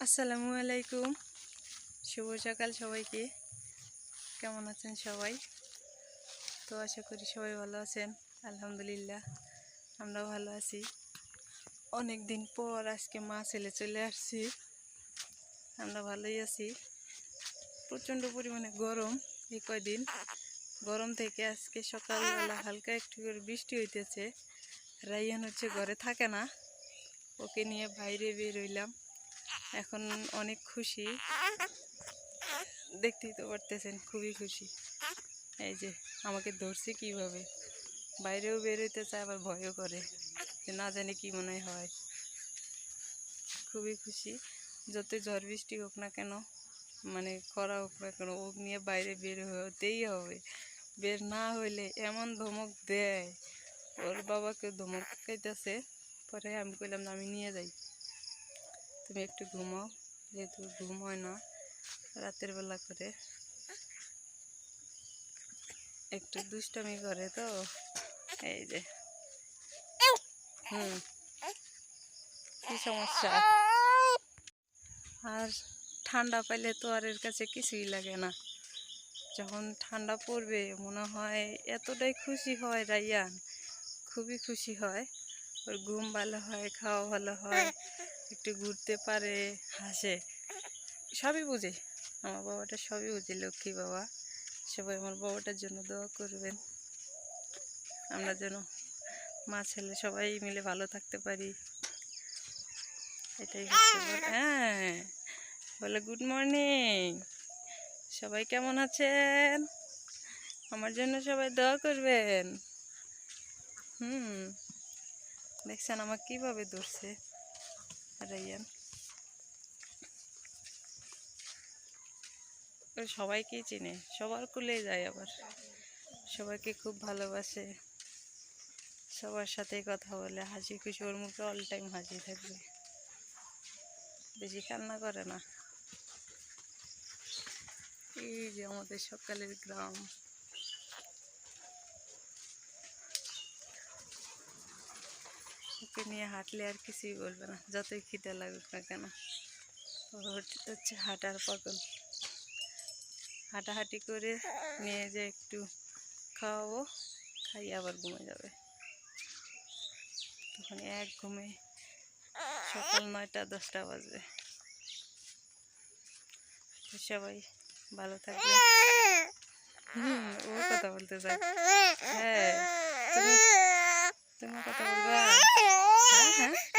আসসালামু আলাইকুম। শুভ সকাল সবাইকে। কেমন আছেন সবাই? তো আশা করি সবাই ভালো আছেন। আলহামদুলিল্লাহ, আমরাও ভালো আছি। অনেক দিন পর আজকে মা ছেলে চলে আসছি। আমরা ভালোই আছি। প্রচণ্ড পরিমাণে গরম এই কয়দিন। গরম থেকে আজকে সকালবেলা হালকা একটু করে বৃষ্টি হইতেছে। রাইয়ান হচ্ছে ঘরে থাকে না। ওকে নিয়ে বাইরে বের হইলাম। এখন অনেক খুশি। দেখতেই তো পারতেছেন, খুবই খুশি। এই যে, আমাকে ধরছে কীভাবে? বাইরেও বেরোতে চায় আবার ভয়ও করে যে না জানি কি মনে হয়। খুবই খুশি। যত ঝড় বৃষ্টি হোক না কেন মানে খরা হোক না কেন, ও নিয়ে বাইরে বের হতেই হবে। বের না হইলে এমন ধমক দেয়। ওর বাবাকে ধমক খাইতেছে, পরে আমি কইলাম আমি নিয়ে যাই। তুমি একটু ঘুমাও, যেহেতু ঘুম হয় না, রাতের বেলা করে। একটু দুষ্টামি করে তো, এই যে। হুম। কি সমস্যা? আর ঠান্ডা পাইলে তো আর এর কাছে কিছুই লাগে না। যখন ঠান্ডা পড়বে, মনে হয় এতটাই খুশি হয়, রাইয়ান। খুবই খুশি হয়। ওর ঘুম ভালো হয়, খাওয়া ভালো হয়, একটু ঘুরতে পারে, হাসে। সবই বুঝে। আমার বাবাটা সবই বুঝে, লক্ষ্মী বাবা। সবাই আমার বাবাটার জন্য দোয়া করবেন। আমরা যেন মা, ছেলে সবাই মিলে ভালো থাকতে পারি। এটাই হ্যাঁ বলে গুড মর্নিং সবাই কেমন আছেন? আমার জন্য সবাই দোয়া করবেন। হুম। দেখছেন আমার কীভাবে ধরছে? রাইয়ান সবাইকেই চিনে, সবার কুলে যায় আবার। সবাইকে খুব ভালোবাসে। সবার সাথেই কথা বলে, হাসি খুশি, ওর মুখে অল টাইম হাসি থাকবে। বেশি কান্না করে না। এই যে আমাদের সকালের গ্রাম। ওকে নিয়ে হাঁটলে আর কিছুই বলবে না, যতই খিদে লাগুক না কেন। হচ্ছে- হাঁটার পাগল হাঁটাহাঁটি করে নিয়ে যে একটু খাওয়াবো, খাইয়ে আবার ঘুমে যাবে। তখন এক ঘুমে সকাল নয়টা দশটা বাজবে। সবাই ভালো থাকবে। ও কথা বলতে চাই হ্যাঁ তুমি কথা বলবা? হ্যাঁ হ্যাঁ।